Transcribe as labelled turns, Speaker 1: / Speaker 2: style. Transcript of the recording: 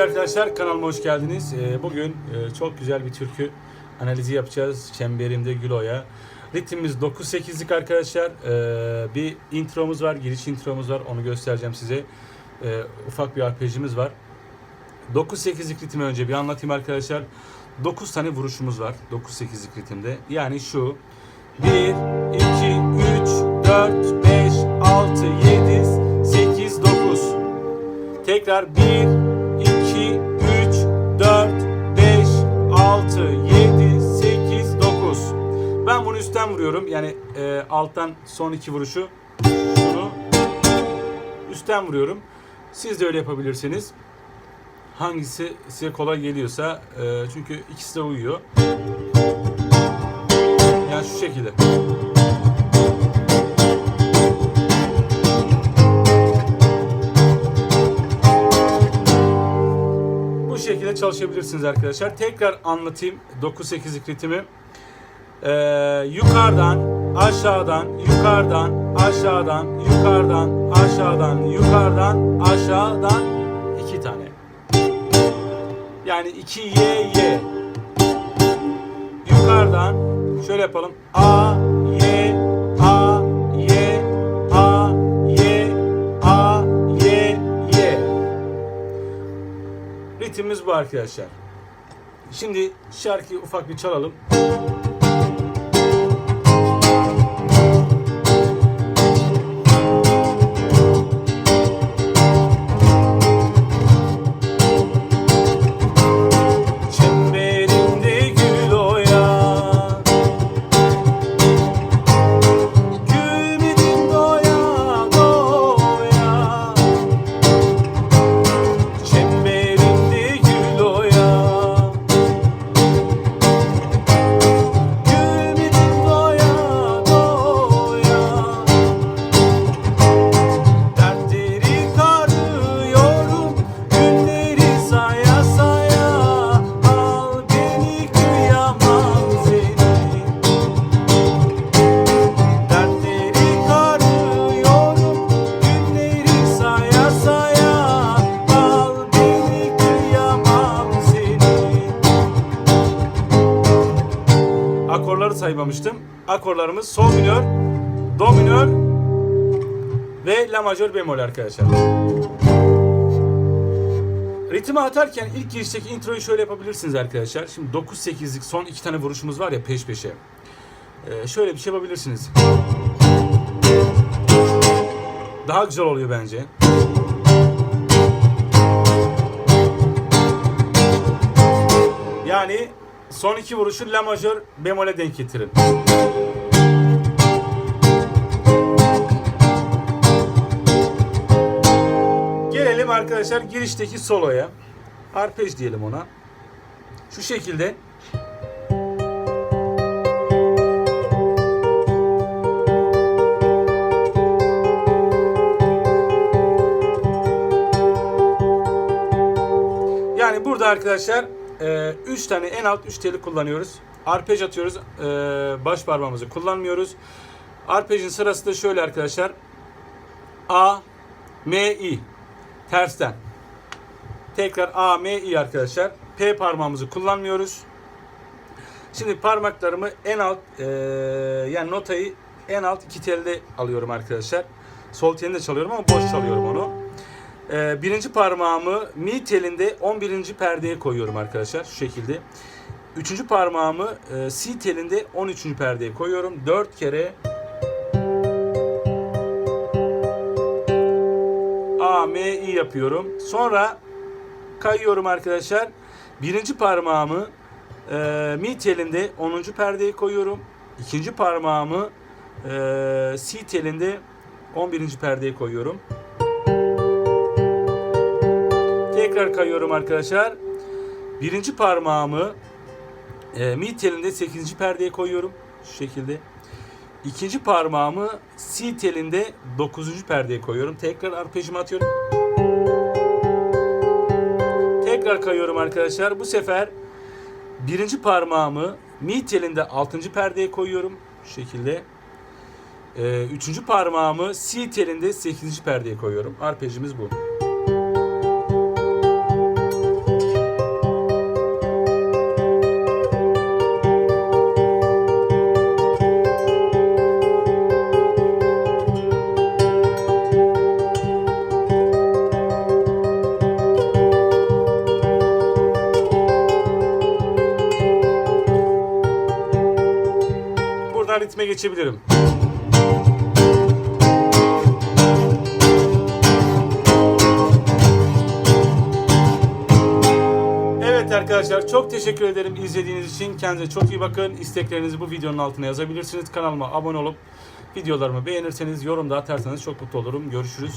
Speaker 1: Sevgili arkadaşlar kanalıma hoş geldiniz. Ee, Bugün e, çok güzel bir türkü analizi yapacağız. Çemberimde Gülo'ya. Ritmimiz 9-8'lik arkadaşlar. Ee, Bir intromuz var, giriş intromuz var. Onu göstereceğim size. Ee, Ufak bir arpejimiz var. 9-8'lik ritmi önce bir anlatayım arkadaşlar. 9 tane vuruşumuz var 9-8'lik ritimde. Yani şu 1, 2, 3, 4, 5, 6, 7, 8, 9. Tekrar 1, 6, 7, 8, 9. Ben bunu üstten vuruyorum. Yani e, alttan son iki vuruşu şunu üstten vuruyorum. Siz de öyle yapabilirsiniz. Hangisi size kolay geliyorsa e, çünkü ikisi de uyuyor. Yani şu şekilde. Şekilde çalışabilirsiniz arkadaşlar. Tekrar anlatayım 9-8'lik ritmi. Ee, yukarıdan, aşağıdan, yukarıdan, aşağıdan, yukarıdan, aşağıdan, yukarıdan, aşağıdan iki tane. Yani 2 Y Y. Yukarıdan şöyle yapalım. A bu arkadaşlar. Şimdi şarkıyı ufak bir çalalım. Akorları saymamıştım. Akorlarımız sol minör, do minör ve la majör bemol arkadaşlar. Ritmi atarken ilk girişteki introyu şöyle yapabilirsiniz arkadaşlar. Şimdi 9-8'lik son iki tane vuruşumuz var ya peş peşe. Ee, şöyle bir şey yapabilirsiniz. Daha güzel oluyor bence. Yani son iki vuruşu la majör bemole denk getirin. Gelelim arkadaşlar girişteki soloya. Arpej diyelim ona. Şu şekilde. Yani burada arkadaşlar 3 tane en alt 3 teli kullanıyoruz. Arpej atıyoruz. e, baş parmağımızı kullanmıyoruz. Arpejin sırası da şöyle arkadaşlar. A, M, I. Tersten. Tekrar A, M, I arkadaşlar. P parmağımızı kullanmıyoruz. Şimdi parmaklarımı en alt e, yani notayı en alt iki telde alıyorum arkadaşlar. Sol telinde çalıyorum ama boş çalıyorum onu. E, birinci parmağımı mi telinde 11. perdeye koyuyorum arkadaşlar şu şekilde. Üçüncü parmağımı e, si telinde 13. perdeye koyuyorum. Dört kere A, M, I yapıyorum. Sonra kayıyorum arkadaşlar. Birinci parmağımı e, mi telinde 10. perdeye koyuyorum. İkinci parmağımı e, si telinde 11. perdeye koyuyorum. Tekrar kayıyorum arkadaşlar. Birinci parmağımı e, mi telinde 8. perdeye koyuyorum. Şu şekilde. İkinci parmağımı si telinde 9. perdeye koyuyorum. Tekrar arpejimi atıyorum. Tekrar kayıyorum arkadaşlar. Bu sefer birinci parmağımı mi telinde 6. perdeye koyuyorum. Şu şekilde. Ee, üçüncü parmağımı si telinde 8. perdeye koyuyorum. Arpejimiz bu. Ritme geçebilirim. Evet arkadaşlar çok teşekkür ederim izlediğiniz için. Kendinize çok iyi bakın. İsteklerinizi bu videonun altına yazabilirsiniz. Kanalıma abone olup videolarımı beğenirseniz, yorum da atarsanız çok mutlu olurum. Görüşürüz.